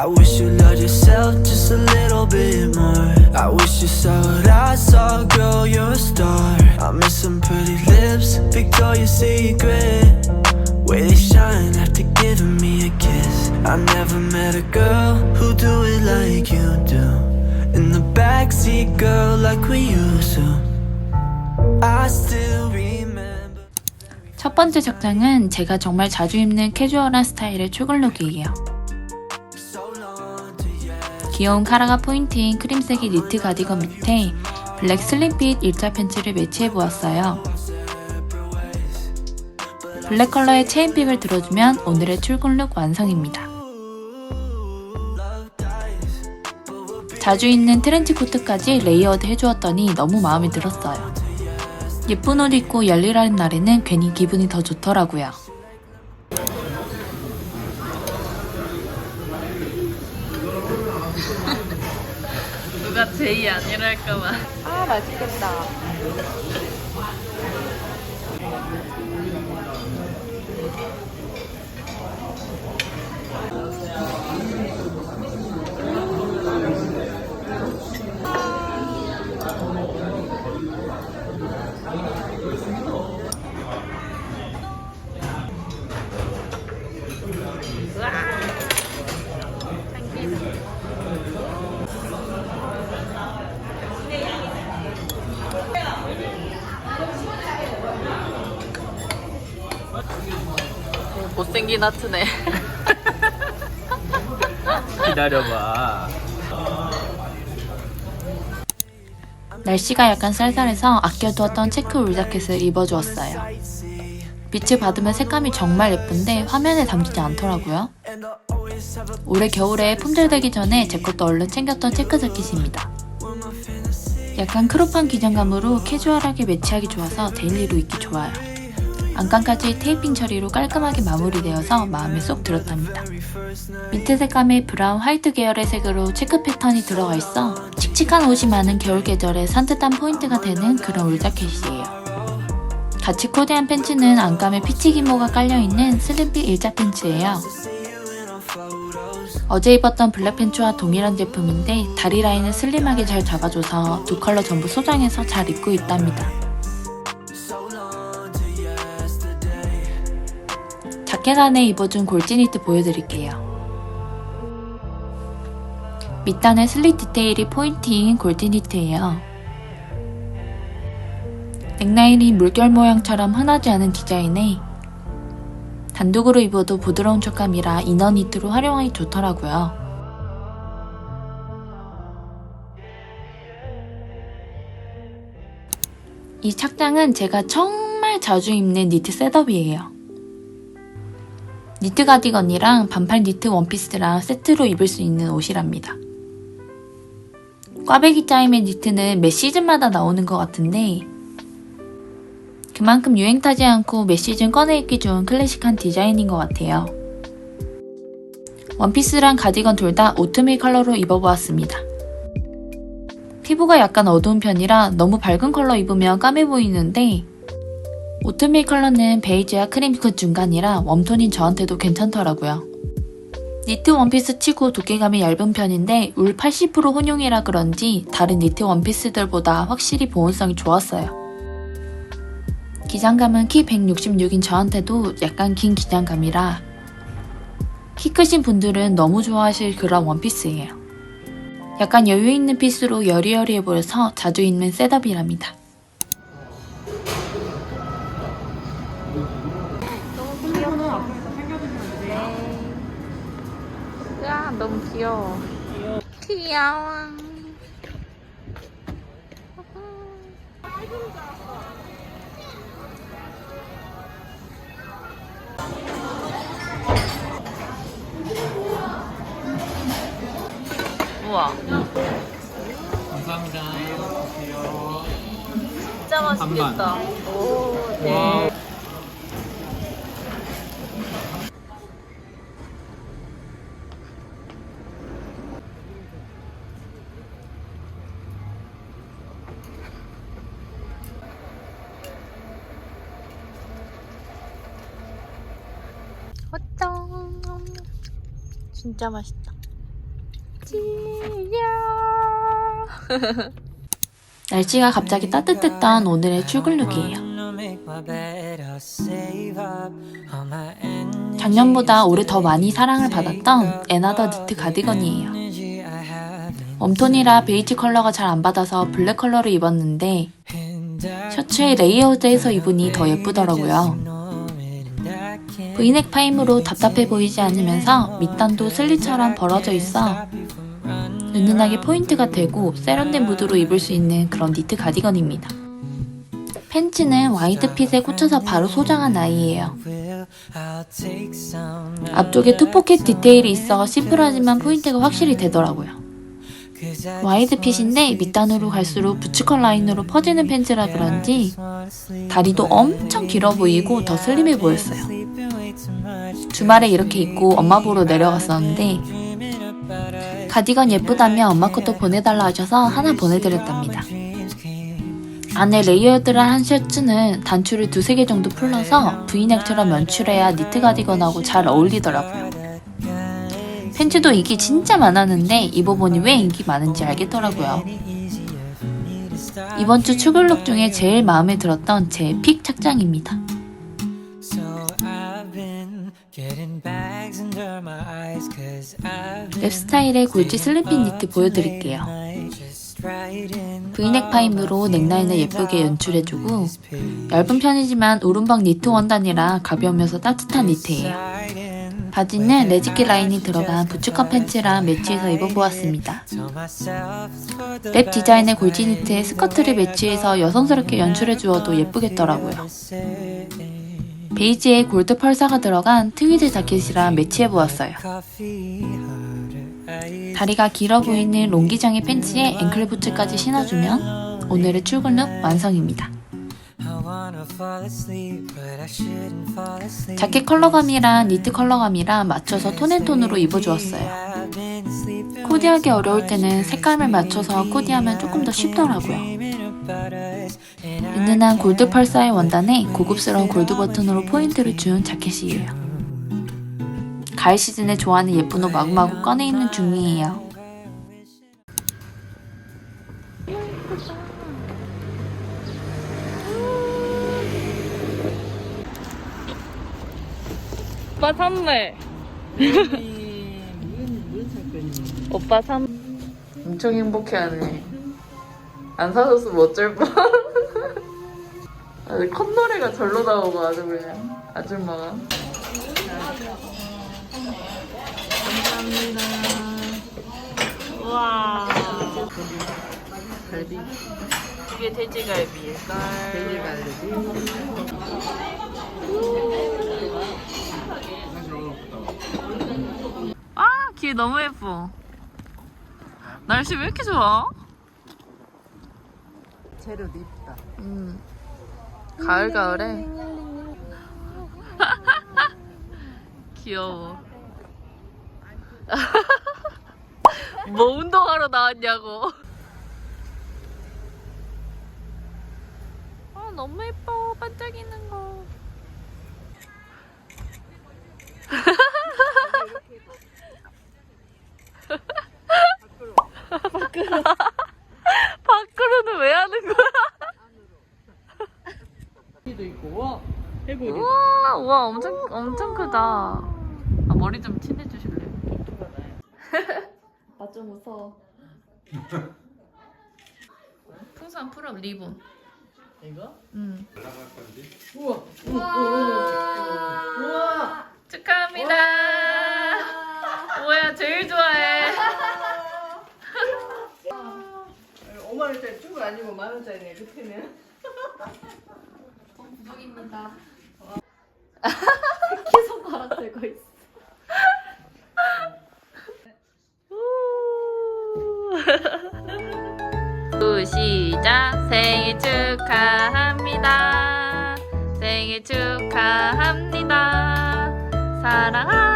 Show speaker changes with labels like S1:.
S1: I wish you loved yourself just a little bit more. I wish you saw what I saw, girl, you're a star. I miss some pretty lips, Victoria's Secret. Way they shine after giving me a kiss. I never met a girl who do it like you do. In the backseat, girl, like we used to. I still remember.
S2: 첫 번째 착장은 제가 정말 자주 입는 캐주얼한 스타일의 출근룩이에요. 귀여운 카라가 포인트인 크림색의 니트 가디건 밑에 블랙 슬림핏 일자 팬츠를 매치해 보았어요. 블랙 컬러의 체인픽을 들어주면 오늘의 출근 룩 완성입니다. 자주 입는 트렌치 코트까지 레이어드 해주었더니 너무 마음에 들었어요. 예쁜 옷 입고 열일하는 날에는 괜히 기분이 더 좋더라고요.
S3: 제이 아니랄까봐.
S2: 아 맛있겠다.
S3: 못생긴 하트네.
S4: 기다려봐.
S2: 날씨가 약간 쌀쌀해서 아껴두었던 체크 울자켓을 입어주었어요. 빛을 받으면 색감이 정말 예쁜데 화면에 담기지 않더라고요. 올해 겨울에 품절되기 전에 제 것도 얼른 챙겼던 체크 자켓입니다. 약간 크롭한 기장감으로 캐주얼하게 매치하기 좋아서 데일리로 입기 좋아요. 안감까지 테이핑 처리로 깔끔하게 마무리되어서 마음에 쏙 들었답니다. 밑에 색감에 브라운 화이트 계열의 색으로 체크 패턴이 들어가 있어 칙칙한 옷이 많은 겨울 계절에 산뜻한 포인트가 되는 그런 울자켓이에요. 같이 코디한 팬츠는 안감에 피치 기모가 깔려있는 슬림핏 일자 팬츠예요. 어제 입었던 블랙 팬츠와 동일한 제품인데 다리 라인을 슬림하게 잘 잡아줘서 두 컬러 전부 소장해서 잘 입고 있답니다. 자켓 안에 입어준 골지 니트 보여드릴게요. 밑단의 슬릿 디테일이 포인트인 골디 니트예요. 넥라인이 물결 모양처럼 흔하지 않은 디자인에 단독으로 입어도 부드러운 촉감이라 이너 니트로 활용하기 좋더라고요. 이 착장은 제가 정말 자주 입는 니트 셋업이에요. 니트 가디건이랑 반팔 니트 원피스랑 세트로 입을 수 있는 옷이랍니다. 꽈배기 짜임의 니트는 매 시즌마다 나오는 것 같은데 그만큼 유행 타지 않고 매 시즌 꺼내 입기 좋은 클래식한 디자인인 것 같아요. 원피스랑 가디건 둘 다 오트밀 컬러로 입어보았습니다. 피부가 약간 어두운 편이라 너무 밝은 컬러 입으면 까매 보이는데 오트밀 컬러는 베이지와 크림크 중간이라 웜톤인 저한테도 괜찮더라고요. 니트 원피스 치고 두께감이 얇은 편인데 울 80% 혼용이라 그런지 다른 니트 원피스들보다 확실히 보온성이 좋았어요. 기장감은 키 166인 저한테도 약간 긴 기장감이라 키 크신 분들은 너무 좋아하실 그런 원피스예요. 약간 여유 있는 핏으로 여리여리해 보여서 자주 입는 셋업이랍니다.
S3: 너무 귀여워. 귀여워. 우와,
S4: 감사합니다.
S3: 진짜 맛있겠다. 오, 네.
S2: 어쩜 진짜 맛있다.
S3: 지야.
S2: 날씨가 갑자기 따뜻했던 오늘의 출근룩이에요. 작년보다 올해 더 많이 사랑을 받았던 에나더 니트 가디건이에요. 웜톤이라 베이지 컬러가 잘 안 받아서 블랙 컬러를 입었는데 셔츠에 레이어드해서 입으니 더 예쁘더라고요. 브이넥 파임으로 답답해 보이지 않으면서 밑단도 슬리처럼 벌어져 있어 은은하게 포인트가 되고 세련된 무드로 입을 수 있는 그런 니트 가디건입니다. 팬츠는 와이드핏에 꽂혀서 바로 소장한 아이예요. 앞쪽에 투포켓 디테일이 있어 심플하지만 포인트가 확실히 되더라고요. 와이드핏인데 밑단으로 갈수록 부츠컷 라인으로 퍼지는 팬츠라 그런지 다리도 엄청 길어 보이고 더 슬림해 보였어요. 주말에 이렇게 입고 엄마 보러 내려갔었는데 가디건 예쁘다며 엄마 것도 보내달라 하셔서 하나 보내드렸답니다. 안에 레이어드를 한 셔츠는 단추를 두세 개 정도 풀러서 브이넥처럼 연출해야 니트 가디건하고 잘 어울리더라고요. 팬츠도 인기 진짜 많았는데 입어보니 왜 인기 많은지 알겠더라고요. 이번 주 출근룩 중에 제일 마음에 들었던 제 픽 착장입니다. 랩 스타일의 골지 슬림핏 니트 보여드릴게요. 브이넥 파임으로 넥라인을 예쁘게 연출해주고 얇은 편이지만 오른방 니트 원단이라 가벼우면서 따뜻한 니트예요. 바지는 레지기 라인이 들어간 부츠컷 팬츠랑 매치해서 입어보았습니다. 랩 디자인의 골지 니트에 스커트를 매치해서 여성스럽게 연출해주어도 예쁘겠더라고요. 베이지에 골드 펄사가 들어간 트위드 자켓이랑 매치해보았어요. 다리가 길어 보이는 롱기장의 팬츠에 앵클 부츠까지 신어주면 오늘의 출근 룩 완성입니다. 자켓 컬러감이랑 니트 컬러감이랑 맞춰서 톤앤톤으로 입어주었어요. 코디하기 어려울 때는 색감을 맞춰서 코디하면 조금 더 쉽더라고요. 은은한 골드 펄사의 원단에 고급스러운 골드 버튼으로 포인트를 준 자켓이에요. 가을 시즌에 좋아하는 예쁜 옷 마구마구 꺼내 입는 중이에요.
S3: 오빠 샀네. 오빠 산. 엄청 행복해하네. 안 사줬으면 어쩔 뻔. 아주 콧노래가 절로 나오고 아주 그냥 아줌마가. 감사합니다. 우와. 갈비. 이게 돼지갈비일걸. 돼지갈비. 아, 길 너무 예뻐. 날씨 왜 이렇게 좋아?
S5: 재료도 이쁘다.
S3: 음. 가을 가을에. 귀여워. 뭐 운동하러 나왔냐고. 아 너무 예뻐 반짝이는 거. 밖으로는 왜 하는 거야?
S5: 도 있고 와 해골이.
S3: 우와, 우와, 엄청, 엄청 크다. 아, 머리 좀 친해주실래? 나좀 무서워. 풍선 풀업 리본.
S5: 이거?
S3: 응.
S5: 우와. 우와. 우와.
S3: 축하합니다. 뭐야, 제일 좋아해.
S5: 5만 원짜리 충분 아니고 만 원짜리네 그때는.
S2: 부족입니다.
S3: 되고 있어. 시작 생일 축하합니다. 생일 축하합니다. 사랑합니다.